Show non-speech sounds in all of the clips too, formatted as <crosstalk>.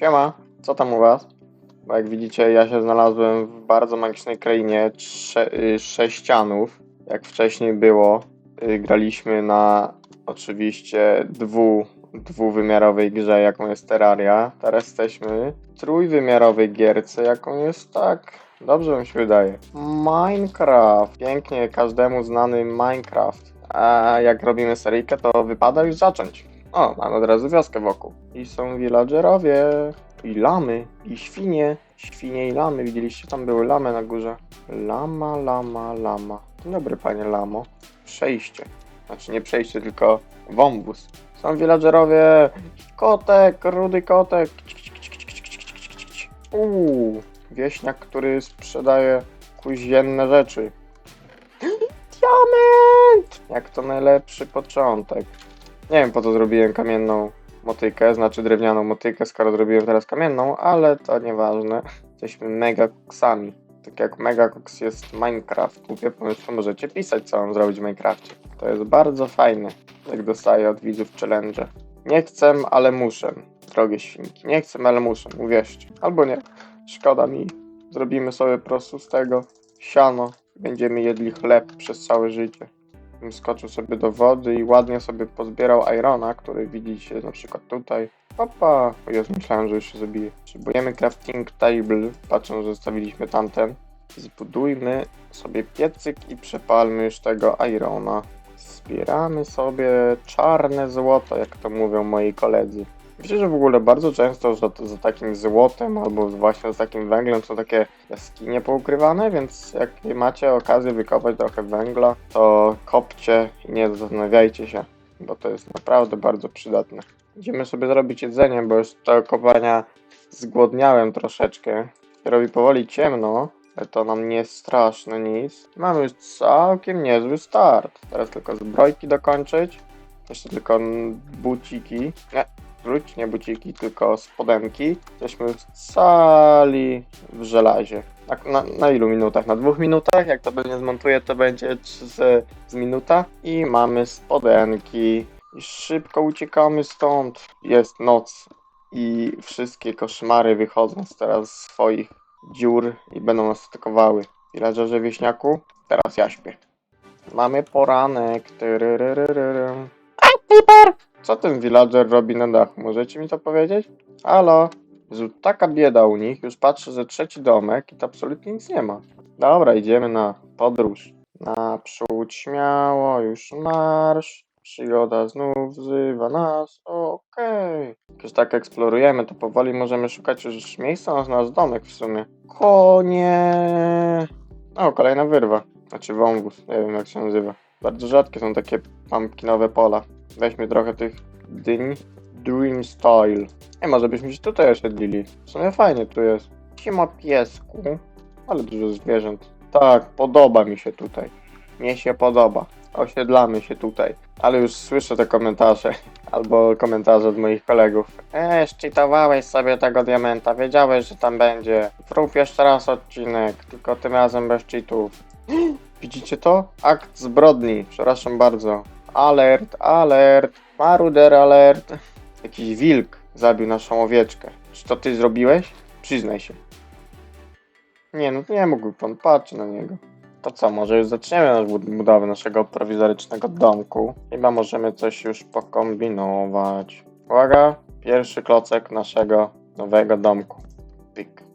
Siema, co tam u was? Bo jak widzicie, ja się znalazłem w bardzo magicznej krainie trze- y, sześcianów. Jak wcześniej było, y, graliśmy na oczywiście dwu, dwuwymiarowej grze, jaką jest Terraria. Teraz jesteśmy w trójwymiarowej gierce, jaką jest tak. Dobrze mi się wydaje. Minecraft. Pięknie każdemu znany Minecraft. A jak robimy seryjkę, to wypada już zacząć. O, mamy od razu wioskę wokół. I są villagerowie. I lamy. I świnie. Świnie i lamy. Widzieliście, tam były lamy na górze. Lama, lama, lama. Dobry, panie lamo. Przejście. Znaczy nie przejście, tylko wąwóz. Są villagerowie. Kotek, rudy kotek. Uuu, wieśniak, który sprzedaje kuzienne rzeczy. <gasps> Diament! Jak to najlepszy początek. Nie wiem po co zrobiłem kamienną motykę, znaczy drewnianą motykę, skoro zrobiłem teraz kamienną, ale to nieważne. Jesteśmy mega koksami. Tak jak Megacox jest Minecraft. Głupie pomysły możecie pisać, co mam zrobić w Minecrafcie. To jest bardzo fajne, jak dostaję od widzów challenge. Nie chcę, ale muszę. Drogie świnki. Nie chcę, ale muszę. Uwierzcie. Albo nie. Szkoda mi. Zrobimy sobie po prostu z tego siano. Będziemy jedli chleb przez całe życie. Skoczył sobie do wody i ładnie sobie pozbierał irona, który widzicie na przykład tutaj. Opa! Jezu, myślałem, że już się zabije. Potrzebujemy crafting table, patrząc, że zostawiliśmy tamten. Zbudujmy sobie piecyk i przepalmy już tego irona. Zbieramy sobie czarne złoto, jak to mówią moi koledzy. Myślę, że w ogóle bardzo często za, za takim złotem albo właśnie za takim węglem są takie jaskinie poukrywane, więc jak macie okazję wykopać trochę węgla, to kopcie i nie zastanawiajcie się, bo to jest naprawdę bardzo przydatne. Idziemy sobie zrobić jedzenie, bo już do kopania zgłodniałem troszeczkę. Robi powoli ciemno, ale to nam nie jest straszne nic. Mamy już całkiem niezły start. Teraz tylko zbrojki dokończyć. Jeszcze tylko buciki. Nie, wróć, nie buciki, tylko spodenki. Jesteśmy w cali w żelazie. Tak, na, na ilu minutach? Na dwóch minutach? Jak to będzie zmontuję, to będzie z, z minuta. I mamy spodenki. I szybko uciekamy stąd. Jest noc. I wszystkie koszmary wychodzą z teraz swoich dziur i będą nas atakowały. Villagerze wieśniaku, teraz ja śpię. Mamy poranek. Tyryryryrym. Co ten villager robi na dachu? Możecie mi to powiedzieć? Halo? Jezu, taka bieda u nich. Już patrzę, że trzeci domek i to absolutnie nic nie ma. Dobra, idziemy na podróż. Naprzód śmiało, już marsz. Przygoda znów wzywa nas. Okej. Jak już tak eksplorujemy, to powoli możemy szukać już miejsca na nasz domek w sumie. Konie. O, kolejna wyrwa. Znaczy wąwóz, nie wiem jak się nazywa. Bardzo rzadkie są takie pumpkinowe pola. Weźmy trochę tych dyń. Dream Style. Nie, może byśmy się tutaj osiedlili. W sumie fajnie tu jest. Siema piesku. Ale dużo zwierząt. Tak, podoba mi się tutaj. Mnie się podoba. Osiedlamy się tutaj. Ale już słyszę te komentarze. <laughs> Albo komentarze od moich kolegów. Eee, szczytowałeś sobie tego diamenta. Wiedziałeś, że tam będzie. Zrób jeszcze raz odcinek. Tylko tym razem bez cheatów. <gasps> Widzicie to? Akt zbrodni. Przepraszam bardzo. Alert, alert. Maruder alert. Jakiś wilk zabił naszą owieczkę. Czy to ty zrobiłeś? Przyznaj się. Nie, no nie mógł pan, patrz na niego. To co, może już zaczniemy budowę naszego prowizorycznego domku. Chyba możemy coś już pokombinować. Uwaga, pierwszy klocek naszego nowego domku. Pyk.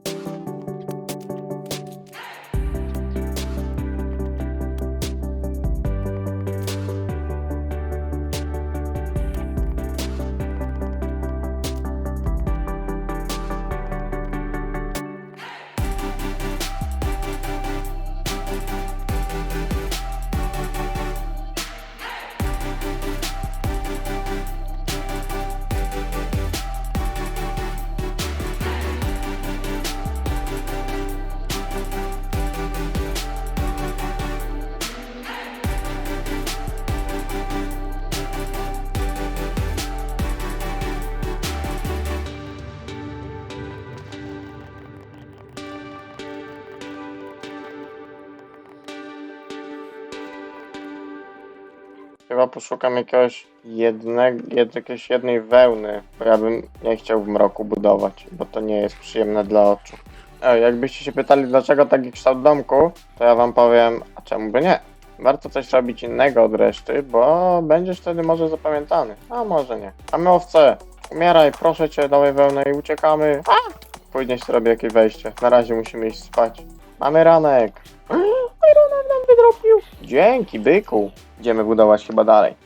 Chyba poszukam jakiegoś jednego, jed, jakiejś jednej wełny, bo ja bym nie chciał w mroku budować, bo to nie jest przyjemne dla oczu. Ej, jakbyście się pytali, dlaczego taki kształt domku, to ja wam powiem, a czemu by nie? Warto coś robić innego od reszty, bo będziesz wtedy może zapamiętany, a może nie. A my owce, umieraj, proszę cię, dawaj wełnę i uciekamy. A! Później sobie robię jakieś wejście, na razie musimy iść spać. Mamy ranek. Ironek nam wydropił. Dzięki, byku. Idziemy budować chyba dalej.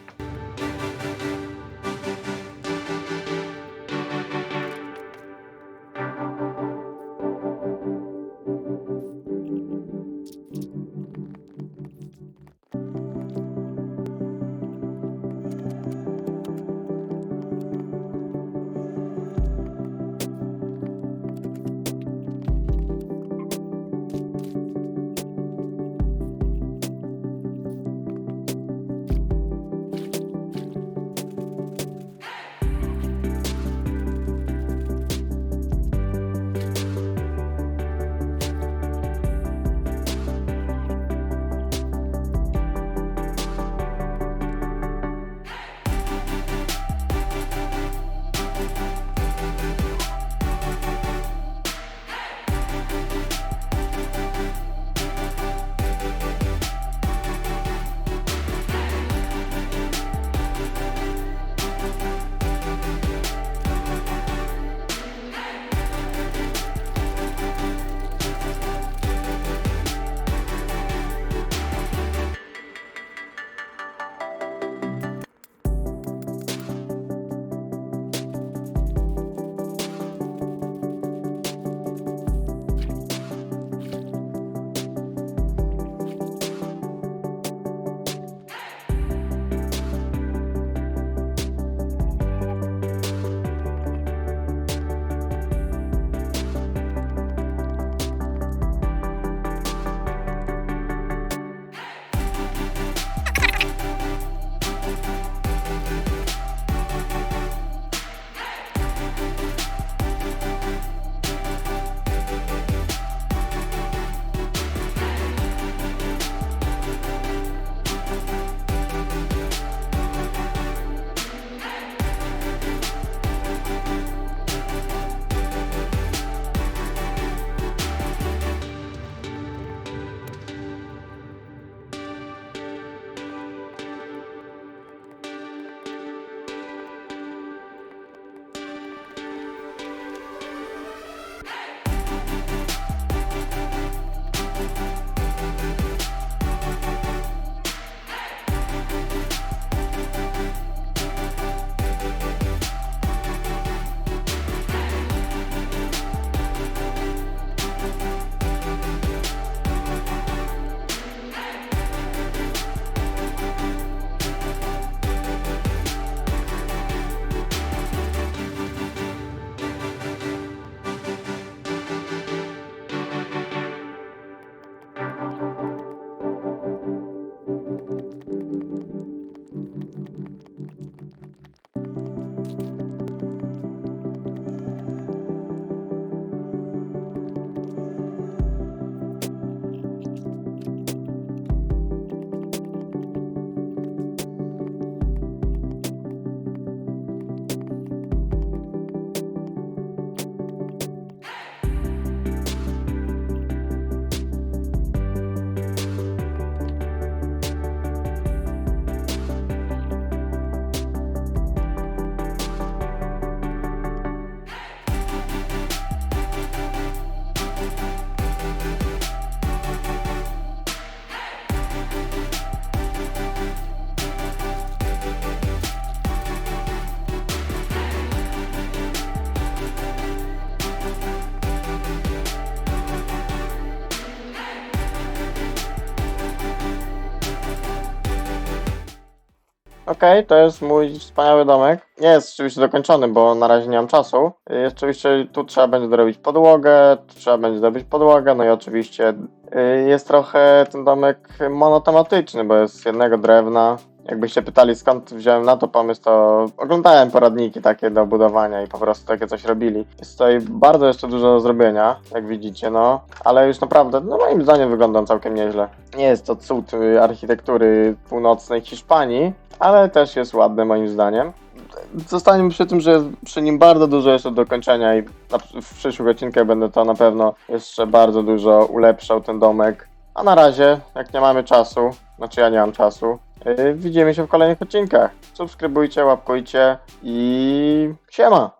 Okej, to jest mój wspaniały domek. Nie jest oczywiście dokończony, bo na razie nie mam czasu. Jest oczywiście tu trzeba będzie dorobić podłogę, tu trzeba będzie zrobić podłogę, no i oczywiście y, jest trochę ten domek monotematyczny, bo jest z jednego drewna. Jakbyście pytali skąd wziąłem na to pomysł, to oglądałem poradniki takie do budowania i po prostu takie coś robili. Jest tutaj bardzo jeszcze dużo do zrobienia, jak widzicie, no. Ale już naprawdę, no moim zdaniem wygląda on całkiem nieźle. Nie jest to cud y, architektury północnej Hiszpanii, ale też jest ładny moim zdaniem. Zostaniemy przy tym, że jest przy nim bardzo dużo jeszcze do kończenia i w przyszłych odcinkach będę to na pewno jeszcze bardzo dużo ulepszał ten domek. A na razie, jak nie mamy czasu, znaczy ja nie mam czasu, yy, widzimy się w kolejnych odcinkach. Subskrybujcie, łapkujcie i siema!